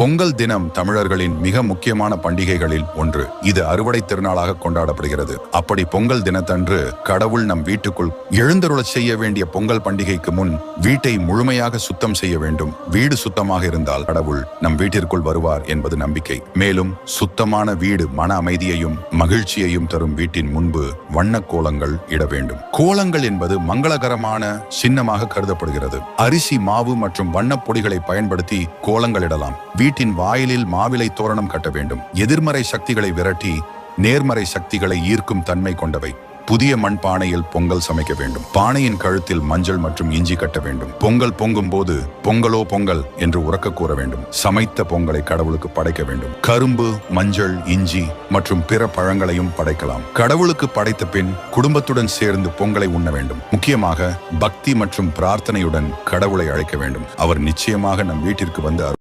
பொங்கல் தினம் தமிழர்களின் மிக முக்கியமான பண்டிகைகளில் ஒன்று. இது அறுவடை திருநாளாக கொண்டாடப்படுகிறது. அப்படி பொங்கல் தினத்தன்று கடவுள் நம் வீட்டுக்குள் எழுந்தருளச் செய்ய வேண்டிய பொங்கல் பண்டிகைக்கு முன் வீட்டை முழுமையாக சுத்தம் செய்ய வேண்டும். வீடு சுத்தமாக இருந்தால் கடவுள் நம் வீட்டிற்குள் வருவார் என்பது நம்பிக்கை. மேலும் சுத்தமான வீடு மன அமைதியையும் மகிழ்ச்சியையும் தரும் வீட்டின் முன்பு வண்ண கோலங்கள் இட வேண்டும். கோலங்கள் என்பது மங்களகரமான சின்னமாக கருதப்படுகிறது. அரிசி மாவு மற்றும் வண்ணப் பொடிகளை பயன்படுத்தி கோலங்கள் இடலாம். வீட்டின் வாயிலில் மாவிலை தோரணம் கட்ட வேண்டும். எதிர்மறை சக்திகளை விரட்டி நேர்மறை சக்திகளை ஈர்க்கும் தன்மை கொண்டவை. புதிய மண் பானையில் பொங்கல் சமைக்க வேண்டும். பானையின் கழுத்தில் மஞ்சள் மற்றும் இஞ்சி கட்ட வேண்டும். பொங்கல் பொங்கும் போது பொங்கலோ பொங்கல் என்று உறக்க கூற வேண்டும். சமைத்த பொங்கலை கடவுளுக்கு படைக்க வேண்டும். கரும்பு மஞ்சள் இஞ்சி மற்றும் பிற பழங்களையும் படைக்கலாம். கடவுளுக்கு படைத்த பின் குடும்பத்துடன் சேர்ந்து பொங்கலை உண்ண வேண்டும். முக்கியமாக பக்தி மற்றும் பிரார்த்தனையுடன் கடவுளை அழைக்க வேண்டும். அவர் நிச்சயமாக நம் வீட்டிற்கு வந்து